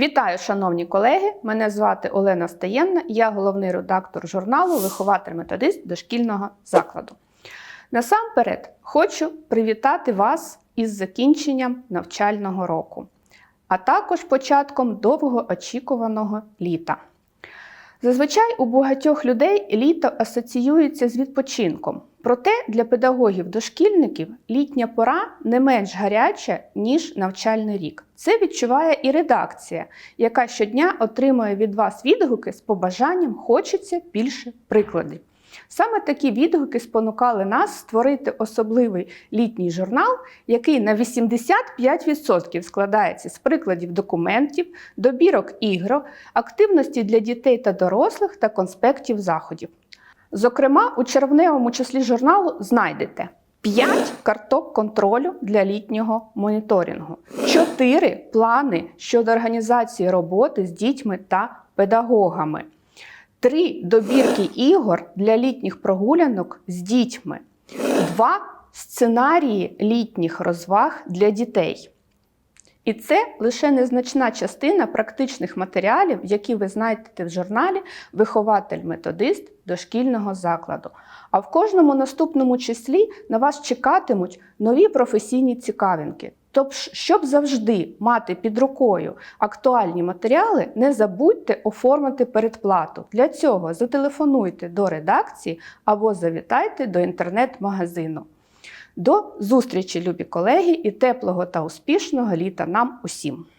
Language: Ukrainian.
Вітаю, шановні колеги! Мене звати Олена Стаєнна, я головний редактор журналу Вихователь-методист дошкільного закладу. Насамперед хочу привітати вас із закінченням навчального року, а також початком довгоочікуваного літа. Зазвичай у багатьох людей літо асоціюється з відпочинком. Проте для педагогів-дошкільників літня пора не менш гаряча, ніж навчальний рік. Це відчуває і редакція, яка щодня отримує від вас відгуки з побажанням хочеться більше прикладів. Саме такі відгуки спонукали нас створити особливий літній журнал, який на 85% складається з прикладів документів, добірок ігор, активності для дітей та дорослих та конспектів заходів. Зокрема, у червневому числі журналу знайдете 5 карток контролю для літнього моніторингу, 4 плани щодо організації роботи з дітьми та педагогами, 3 добірки ігор для літніх прогулянок з дітьми, 2 сценарії літніх розваг для дітей. І це лише незначна частина практичних матеріалів, які ви знайдете в журналі Вихователь-методист дошкільного закладу. А в кожному наступному числі на вас чекатимуть нові професійні цікавинки. Тобто, щоб завжди мати під рукою актуальні матеріали, не забудьте оформити передплату. Для цього зателефонуйте до редакції або завітайте до інтернет-магазину. До зустрічі, любі колеги, і теплого та успішного літа нам усім!